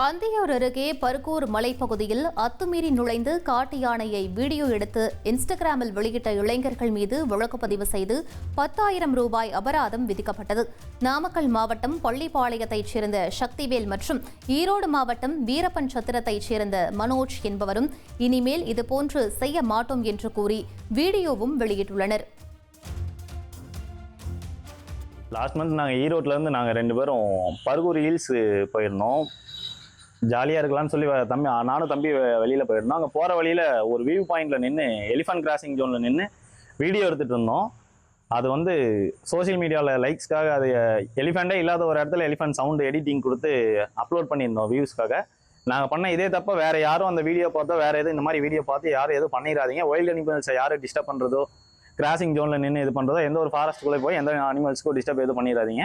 அந்தியூர் அருகே பர்கூர் மலைப்பகுதியில் அத்துமீறி நுழைந்து காட்டு யானையை வீடியோ எடுத்து இன்ஸ்டாகிராமில் வெளியிட்ட இளைஞர்கள் மீது வழக்கு பதிவு செய்து பத்தாயிரம் ரூபாய் அபராதம் விதிக்கப்பட்டது. நாமக்கல் மாவட்டம் பள்ளிப்பாளையத்தைச் சேர்ந்த சக்திவேல் மற்றும் ஈரோடு மாவட்டம் வீரப்பன் சத்திரத்தைச் சேர்ந்த மனோஜ் என்பவரும் இனிமேல் இதுபோன்று செய்ய மாட்டோம் என்று கூறி வீடியோவும் வெளியிட்டுள்ளனர். லாஸ்ட் மந்த் நாங்கள் ஈரோட்லேருந்து நாங்கள் ரெண்டு பேரும் பர்கூர் ஹில்ஸ் போயிருந்தோம். ஜாலியாக இருக்கலாம்னு சொல்லி தம்பி நானும் தம்பி வெளியில் போயிருந்தோம். அங்கே போகிற வழியில் ஒரு வியூ பாயிண்டில் நின்று எலிஃபண்ட் கிராசிங் ஜோனில் நின்று வீடியோ எடுத்துகிட்டு இருந்தோம். அது வந்து சோஷியல் மீடியாவில் லைக்ஸ்க்காக அது எலிஃபெண்ட்டே இல்லாத ஒரு இடத்துல எலிஃபெண்ட் சவுண்டு எடிட்டிங் கொடுத்து அப்லோட் பண்ணியிருந்தோம் வியூஸ்க்காக நாங்கள் பண்ண இதே தப்ப வேறு யாரும் அந்த வீடியோ பார்த்தோ வேறு எதுவும் இந்த மாதிரி வீடியோ பார்த்து யாரும் எதுவும் பண்ணிடாதீங்க வைல்ட் அனிமல்ஸை யாரும் டிஸ்டர்ப் பண்ணுறதோ கிராசிங் ஜோனில் நின்று இது பண்ணுறதோ எந்த ஒரு ஃபாரஸ்ட்டுக்குள்ளே போய் எந்த அனிமல்ஸ்க்கும் டிஸ்டர்ப் எதுவும் பண்ணிடாதீங்க